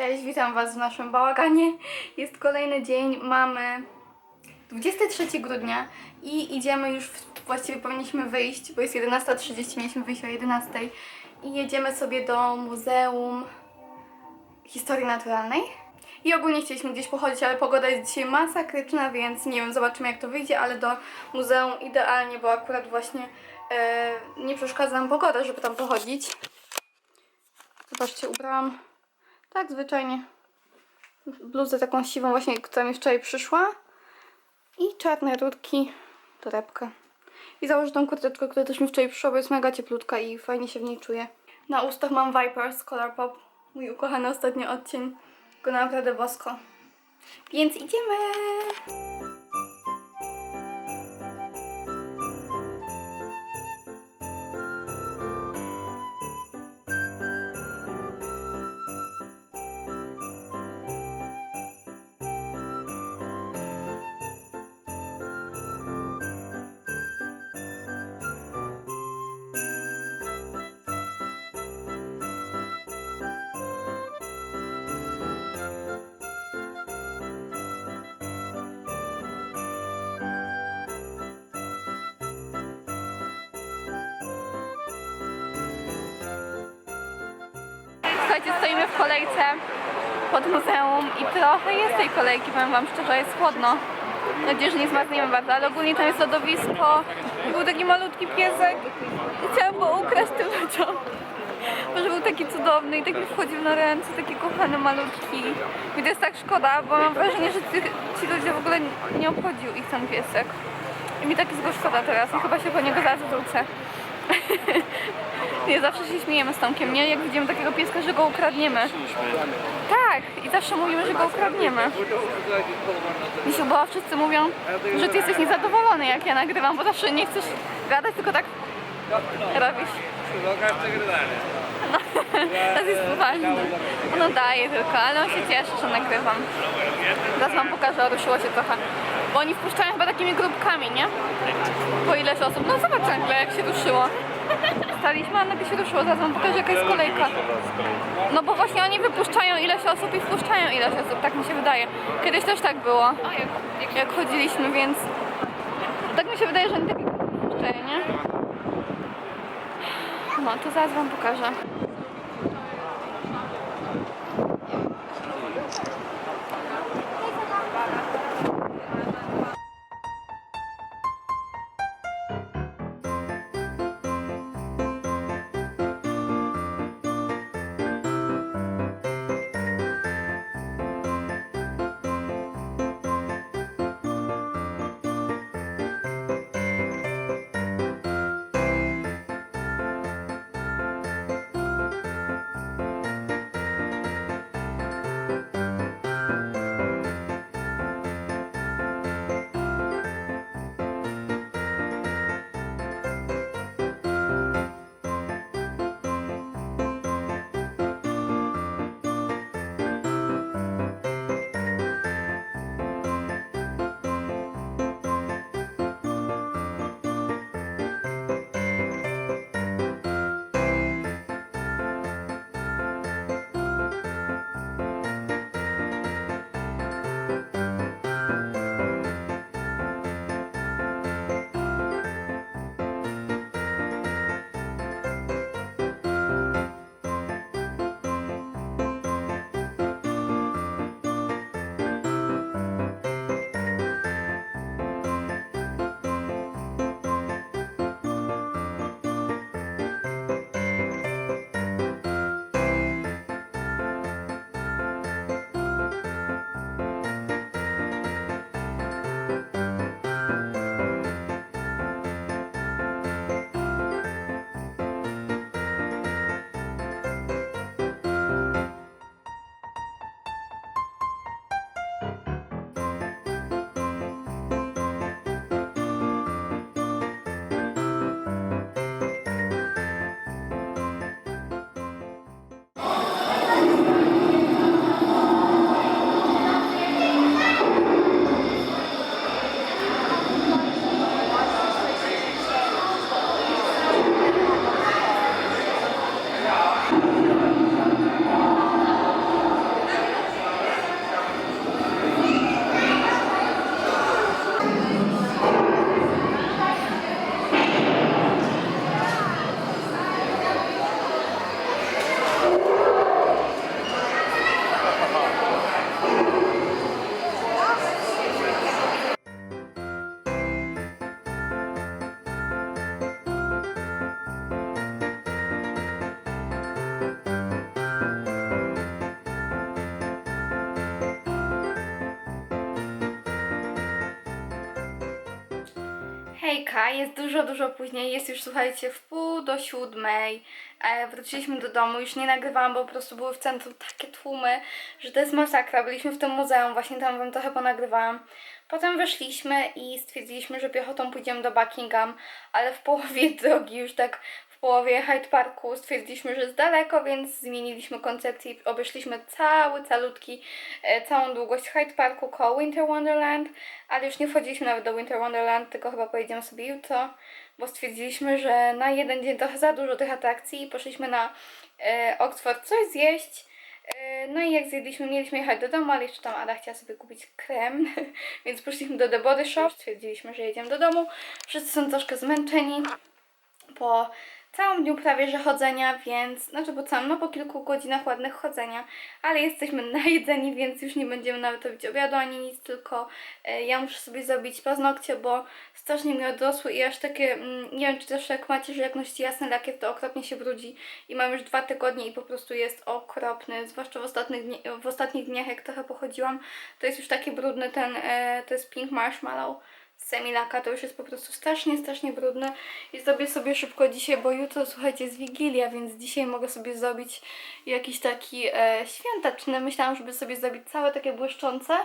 Cześć, witam Was w naszym bałaganie. Jest kolejny dzień, mamy 23 grudnia i idziemy już, w, właściwie powinniśmy wyjść, bo jest 11.30, mieliśmy wyjść o 11.00 i jedziemy sobie do Muzeum Historii Naturalnej. I ogólnie chcieliśmy gdzieś pochodzić, ale pogoda jest dzisiaj masakryczna, więc nie wiem, zobaczymy jak to wyjdzie, ale do muzeum idealnie, bo akurat właśnie e, nie przeszkadza nam pogoda, żeby tam pochodzić. Zobaczcie, ubrałam tak zwyczajnie bluzę taką siwą właśnie, która mi wczoraj przyszła i czarne rurki, torebkę. I założę tą kurteczkę, która też mi wczoraj przyszła, bo jest mega cieplutka i fajnie się w niej czuję. Na ustach mam Vipers Color Pop, mój ukochany ostatni odcień. Go naprawdę bosko. Więc idziemy! Słuchajcie, stoimy w kolejce pod muzeum i trochę jest tej kolejki, powiem wam szczerze, jest chłodno. Mam nadzieję, że nie zmarzniemy bardzo, ale ogólnie tam jest lodowisko. Był taki malutki piesek i chciałam go ukraść tym ludziom. Że był taki cudowny i tak mi wchodził na ręce, taki kochany malutki. I to jest tak szkoda, bo mam wrażenie, że ci, ci ludzie w ogóle nie obchodził ich ten piesek. I mi tak jest go szkoda teraz i chyba się po niego zaraz wrócę. Nie, zawsze się śmiejemy z Tomkiem, nie? Jak widzimy takiego pieska, że go ukradniemy. Tak, i zawsze mówimy, że go ukradniemy. Misiu, bo wszyscy mówią, że ty jesteś niezadowolony, jak ja nagrywam, bo zawsze nie chcesz gadać, tylko tak robisz. No, to jest ważne. No daje tylko, ale on się cieszy, że nagrywam. Zaraz wam pokażę, ruszyło się trochę. Bo oni wpuszczają chyba takimi grupkami, nie? Po ileś osób. No zobacz nagle, jak się ruszyło. Staliśmy, a nagle się ruszyło. Zaraz wam pokażę, jaka jest kolejka. No bo właśnie oni wypuszczają ileś osób i wpuszczają ileś osób, tak mi się wydaje. Kiedyś też tak było, jak chodziliśmy, więc tak mi się wydaje, że oni takie wpuszczają, nie? No, to zaraz wam pokażę. Hejka, jest dużo, dużo później, jest już słuchajcie w pół do siódmej. E, wróciliśmy do domu, już nie nagrywałam, bo po prostu były w centrum takie tłumy, że to jest masakra. Byliśmy w tym muzeum, właśnie tam wam trochę ponagrywałam. Potem weszliśmy i stwierdziliśmy, że piechotą pójdziemy do Buckingham, ale w połowie drogi, już tak połowie Hyde Parku stwierdziliśmy, że jest daleko, więc zmieniliśmy koncepcję i obeszliśmy cały, calutki, e, całą długość Hyde Parku koło Winter Wonderland, ale już nie wchodziliśmy nawet do Winter Wonderland, tylko chyba pojedziemy sobie jutro, bo stwierdziliśmy, że na jeden dzień trochę za dużo tych atrakcji i poszliśmy na e, Oxford coś zjeść. E, No i jak zjedliśmy, mieliśmy jechać do domu, ale jeszcze tam Ada chciała sobie kupić krem, więc poszliśmy do The Body Shop. Stwierdziliśmy, że jedziemy do domu. Wszyscy są troszkę zmęczeni po całym dniu prawie że chodzenia, więc, znaczy po całym, no po kilku godzinach ładnych chodzenia, ale jesteśmy najedzeni, więc już nie będziemy nawet robić obiadu ani nic, tylko e, ja muszę sobie zrobić paznokcie, bo strasznie mi odrosły i aż takie, mm, nie wiem czy też jak macie, że jak nosicie jasny lakier, to okropnie się brudzi i mam już dwa tygodnie i po prostu jest okropny, zwłaszcza w ostatnich, dni, w ostatnich dniach, jak trochę pochodziłam, to jest już taki brudny ten, e, to jest Pink Marshmallow, semilaka to już jest po prostu strasznie, strasznie brudne i zrobię sobie szybko dzisiaj, bo jutro słuchajcie jest Wigilia, więc dzisiaj mogę sobie zrobić jakiś taki e, świąteczny. Myślałam, żeby sobie zrobić całe takie błyszczące,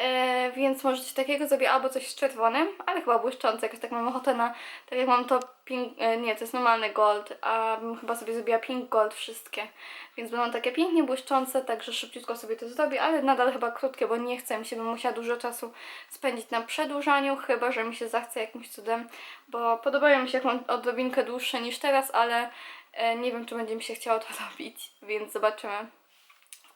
e, więc może coś takiego zrobię albo coś z czerwonym, ale chyba błyszczące, jakoś tak mam ochotę na, tak jak mam to pink, e, nie, to jest normalny gold, a bym chyba sobie zrobiła pink gold wszystkie, więc będą takie pięknie błyszczące, także szybciutko sobie to zrobię, ale nadal chyba krótkie, bo nie chcę mi się, bym musiała dużo czasu spędzić na przedłużaniu, chyba, że mi się zachce jakimś cudem, bo podobają mi się jak mam odrobinkę dłuższe niż teraz, ale e, nie wiem, czy będzie mi się chciało to robić, więc zobaczymy.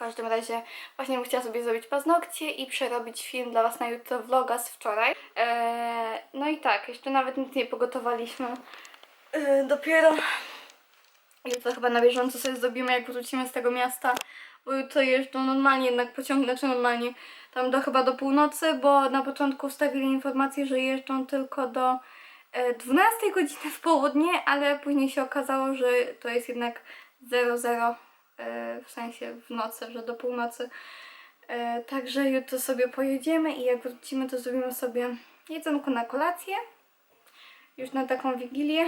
Każdym razie właśnie bym chciała sobie zrobić paznokcie i przerobić film dla Was na jutro vloga z wczoraj. Eee, no i tak, jeszcze nawet nic nie pogotowaliśmy. Eee, dopiero jutro chyba na bieżąco sobie zrobimy, jak wrócimy z tego miasta, bo jutro jeżdżą normalnie jednak pociągi, znaczy normalnie tam do chyba do północy, bo na początku wstawili informację, że jeżdżą tylko do e, 12 godziny w południe, ale później się okazało, że to jest jednak 00 e, w sensie w nocy, że do północy. E, Także jutro sobie pojedziemy i jak wrócimy, to zrobimy sobie jedzonko na kolację. Już na taką wigilię.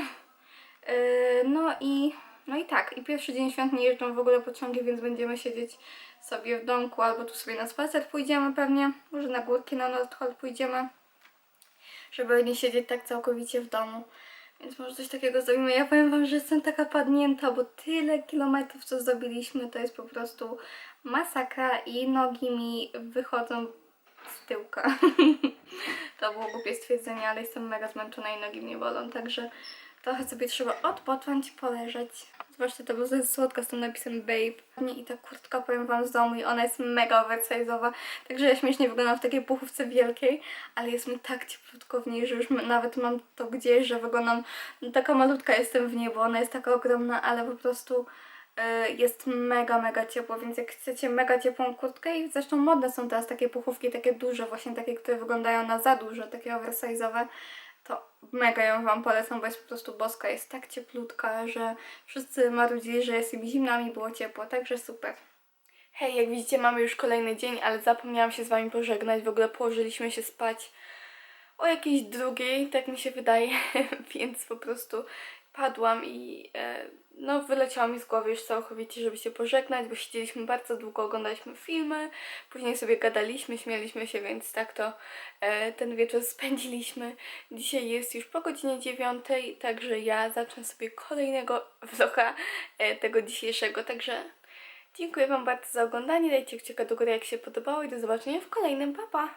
E, No i, no i tak. I pierwszy dzień świąt nie jeżdżą w ogóle pociągi, więc będziemy siedzieć sobie w domku albo tu sobie na spacer pójdziemy pewnie. Może na górki na Nordhol pójdziemy. Żeby nie siedzieć tak całkowicie w domu. Więc może coś takiego zrobimy. Ja powiem Wam, że jestem taka padnięta, bo tyle kilometrów, co zrobiliśmy, to jest po prostu masakra i nogi mi wychodzą z tyłka. to było głupie stwierdzenie, ale jestem mega zmęczona i nogi mnie bolą, także trochę sobie trzeba odpocząć, poleżeć. Zobaczcie, ta bluza jest słodka z tym napisem Babe. I ta kurtka, powiem Wam, z domu i ona jest mega oversize'owa, także śmiesznie wyglądam w takiej puchówce wielkiej, ale jest mi tak cieplutko w niej, że już nawet mam to gdzieś, że wyglądam, no, taka malutka jestem w niej, bo ona jest taka ogromna, ale po prostu y, jest mega, mega ciepło, więc jak chcecie mega ciepłą kurtkę i zresztą modne są teraz takie puchówki, takie duże, właśnie takie, które wyglądają na za duże, takie oversize'owe, to mega ją Wam polecam, bo jest po prostu boska, jest tak cieplutka, że wszyscy marudzili, że jest im zimno, a mi było ciepło, także super. Hej, jak widzicie mamy już kolejny dzień, ale zapomniałam się z Wami pożegnać, w ogóle położyliśmy się spać o jakiejś drugiej, tak mi się wydaje, więc po prostu padłam i e, no wyleciało mi z głowy już całkowicie, żeby się pożegnać, bo siedzieliśmy bardzo długo, oglądaliśmy filmy, później sobie gadaliśmy, śmialiśmy się, więc tak to e, ten wieczór spędziliśmy. Dzisiaj jest już po godzinie dziewiątej, także ja zacznę sobie kolejnego vloga e, tego dzisiejszego, także dziękuję Wam bardzo za oglądanie, dajcie kciuka do góry jak się podobało i do zobaczenia w kolejnym, pa pa!